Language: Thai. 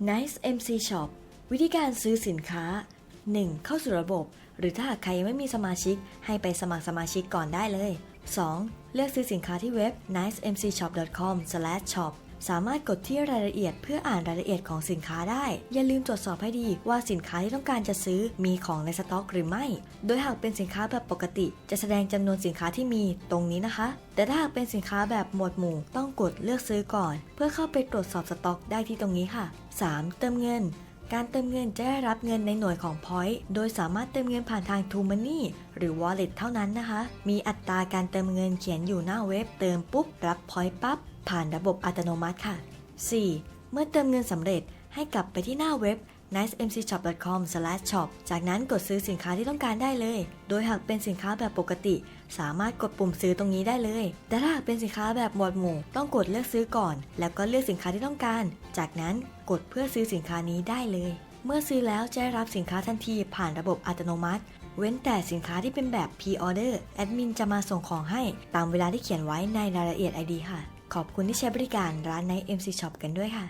Nice MC Shop วิธีการซื้อสินค้า 1. เข้าสู่ระบบ หรือถ้าหากใครยังไม่มีสมาชิก ให้ไปสมัครสมาชิกก่อนได้เลย 2. เลือกซื้อสินค้าที่เว็บ nicemcshop.com/shop สามารถกดที่รายละเอียดเพื่ออ่านรายละเอียดของสินค้าได้ อย่าลืมตรวจสอบให้ดีว่าสินค้าที่ต้องการจะซื้อมีของในสต็อกหรือไม่ โดยหากเป็นสินค้าแบบปกติ จะแสดงจำนวนสินค้าที่มีตรงนี้นะคะ แต่ถ้าหากเป็นสินค้าแบบหมวดหมู่ต้องกดเลือกซื้อก่อน เพื่อเข้าไปตรวจสอบสต็อกได้ที่ตรงนี้ค่ะ 3. เติมเงิน การเติมเงินจะได้รับเงินในหน่วยของ Point โดยสามารถเติมเงินผ่านทาง t o Money หรือ Wallet เท่านั้นนะคะ มีอัตราการเติมเงินเขียนอยู่หน้าเว็บ เติมปุ๊บ รับ Point ปั๊บ ผ่านระบบอัตโนมัติค่ะ 4. เมื่อเติมเงินสำเร็จให้กลับไปที่หน้าเว็บ nicemcshop.com/shop จากนั้นกดซื้อสินค้าที่ต้องการได้เลย โดยหากเป็นสินค้าแบบปกติ สามารถกดปุ่มซื้อตรงนี้ได้เลย แต่ถ้าหากเป็นสินค้าแบบหมวดหมู่ต้องกดเลือกซื้อก่อน แล้วก็เลือกสินค้าที่ต้องการ จากนั้นกดเพื่อซื้อสินค้านี้ได้เลย เมื่อซื้อแล้วจะได้รับสินค้าทันทีผ่านระบบอัตโนมัติเว้นแต่สินค้าที่เป็นแบบ Pre-order แอดมินจะมาส่งของให้ตามเวลาที่เขียนไว้ในรายละเอียด ID ค่ะ ขอบคุณที่ใช้บริการร้านใน MC Shop กันด้วยค่ะ